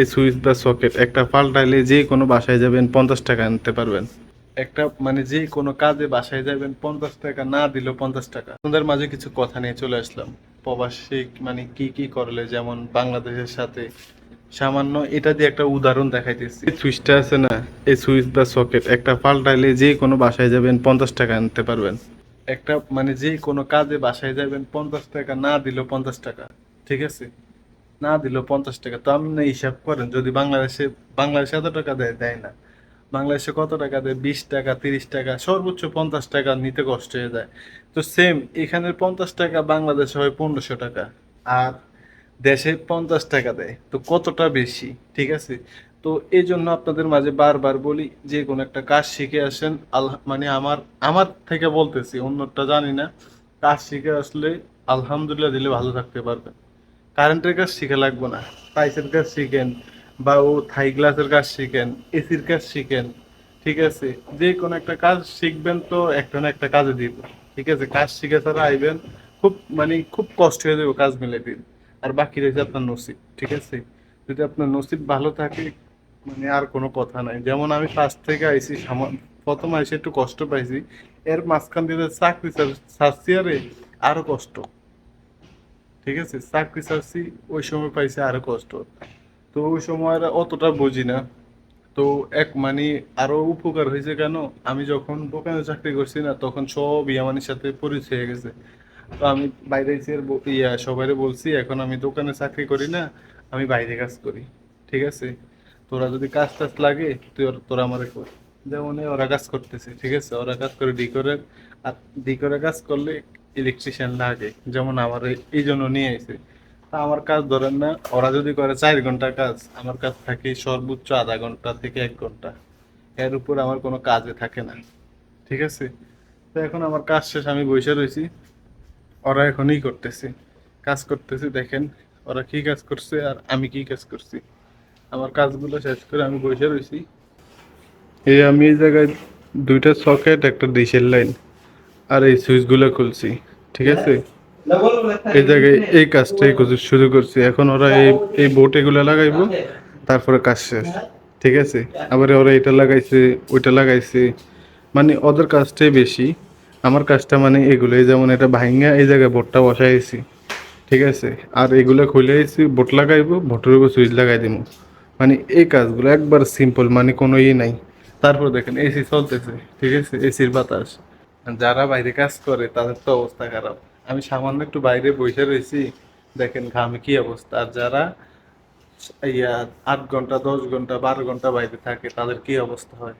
এই সুইচ বা সকেট একটা পাল্টাইলে যে কোনো বাসায় যাবেন পঞ্চাশ টাকা আনতে পারবেন। একটা মানে যে কোনো কাজে বাসায় যাবেন পঞ্চাশ টাকা না দিলেও পঞ্চাশ টাকা। আপনাদের মাঝে কিছু কথা নিয়ে চলে আসলাম। প্রবাসী মানে কি কি করলে যেমন বাংলাদেশের সাথে সামান্য এটা দিয়ে একটা উদাহরণ দেখাইতেছি। এই সুইচটা আছে না, এই সুইচ বা সকেট একটা পাল্টাইলে যে কোনো বাসায় যাবেন পঞ্চাশ টাকা আনতে পারবেন। একটা মানে যে কোনো কাজে বাসায় যাবেন পঞ্চাশ টাকা না দিলেও পঞ্চাশ টাকা। ঠিক আছে? না দিলেও পঞ্চাশ টাকা। তো আপনি হিসাব করেন, যদি বাংলাদেশে বাংলাদেশে এত টাকা দেয় দেয় না। বাংলাদেশে কত টাকা দেয়? বিশ টাকা, তিরিশ টাকা, সর্বোচ্চ পঞ্চাশ টাকা নিতে কষ্ট হয়ে যায়। তো সেম এখানের পঞ্চাশ টাকা বাংলাদেশে হয় পনেরোশো টাকা, আর দেশে পঞ্চাশ টাকা দেয়। তো কতটা বেশি? ঠিক আছে? তো এই জন্য আপনাদের মাঝে বারবার বলি, যে কোনো একটা কাজ শিখে আসেন। আল্লাহ মানে আমার আমার থেকে বলতেছি অন্যটা জানি না। কাজ শিখে আসলে আলহামদুলিল্লাহ দিলে ভালো থাকতে পারবেন। কারেন্টের কাজ শিখে লাগবে না। পাইসের কাজ শিখেন বা ও থাই গ্লাসের কাজ শিখেন, এসির কাজ শিখেন, ঠিক আছে? যে কোনো একটা কাজ শিখবেন তো একটা না একটা কাজে দিব, ঠিক আছে? কাজ শিখে ছাড়া আইবেন, খুব মানে খুব কষ্ট হয়ে যাবে কাজ মিলে দিন আর বাকি রয়েছে আপনার নসিব, ঠিক আছে? যদি আপনার নসিব ভালো থাকে মানে আর কোনো কথা নাই। যেমন আমি ফার্স্ট থেকে আইছি সামা- প্রথম আইসে একটু কষ্ট পাইছি, এর মাঝখান দিয়ে চাকরি ছাড়ছি আরে আরও কষ্ট। ঠিক আছে? চাকরি ছাড়ছি ওই সময় পাইছে আরও কষ্ট। তো ওই সময় আর অতটা বুঝি না। তো এক মানে আরও উপকার হয়েছে কেন? আমি যখন দোকানে চাকরি করছি না, তখন সব ইয়ামানির সাথে পরিচয় হয়ে গেছে। তো আমি বাইরে ইয়া, সবাইরে বলছি, এখন আমি দোকানে চাকরি করি না, আমি বাইরে কাজ করি। ঠিক আছে? তোরা যদি কাজ টাজ লাগে, তুই তোরা আমারে কর। যেমন ওরা কাজ করতেছে, ঠিক আছে? ওরা কাজ করে, ডি করে। আর ডি করে কাজ করলে ইলেকট্রিশিয়ান লাগে, যেমন আমার এই- জন্য নিয়ে এসে তা আমার কাজ ধরেন না, ওরা যদি করে চার ঘণ্টা কাজ, আমার কাজ থাকে সর্বোচ্চ আধা ঘণ্টা থেকে এক ঘণ্টা। এর উপর আমার কোনো কাজে থাকে না, ঠিক আছে? তো এখন আমার কাজ শেষ, আমি বসে রয়েছি ওরা এখনই করতেছে। কাজ করতেছে, দেখেন, ওরা কি কাজ করছে আর আমি কি কাজ করছি। আমার কাজগুলো শেষ করে আমি বসে রয়েছি এই আমি এই জায়গায় দুইটা সকেট, একটা ডিশের লাইন। আর এই সুইচগুলো খুলছি ঠিক আছে? এই জায়গায় এই কাজটাই শুরু করছি। এখন ওরা এই এই বোট এগুলো লাগাইবো তারপরে কাজ শেষ ঠিক আছে? আবার ওরা এটা লাগাইছে ওইটা লাগাইছে। মানে ওদের কাজটাই বেশি। আমার কাজটা মানে এগুলোই যেমন এটা ভাঙ্গা এই জায়গায় বোটটা বসাইছি ঠিক আছে? আর এগুলো খুলে আইছি বোট লাগাইবো বোটের উপর সুইচ লাগাই দিব মানে এই কাজগুলো একবার সিম্পল মানে কোনো ইয়ে নাই। তারপর দেখেন এসি চলতেছে ঠিক আছে? এসির বাতাস। যারা বাইরে কাজ করে, তাদের তো অবস্থা খারাপ। আমি সামান্য একটু বাইরে বসে রয়েছি, দেখেন ঘামে কি অবস্থা। আর যারা ইয়া আট ঘণ্টা, দশ ঘণ্টা, বারো ঘণ্টা বাইরে থাকে, তাদের কি অবস্থা হয়?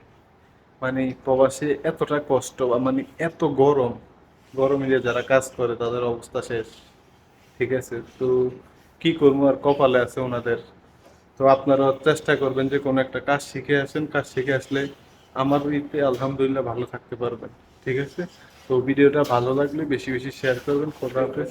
মানে প্রবাসে এতটা কষ্ট মানে এত গরম, গরমে যে যারা কাজ করে, তাদের অবস্থা শেষ। ঠিক আছে? তো কি করব আর কপালে আছে ওনাদের। তো আপনারা চেষ্টা করবেন যে কোনো একটা কাজ শিখে আসেন। কাজ শিখে আসলে আমার ইতে আলহামদুলিল্লাহ ভালো থাকতে পারবেন। ঠিক আছে? তো ভিডিওটা ভালো লাগলে বেশি বেশি শেয়ার করবেন। খোদা হাফেজ।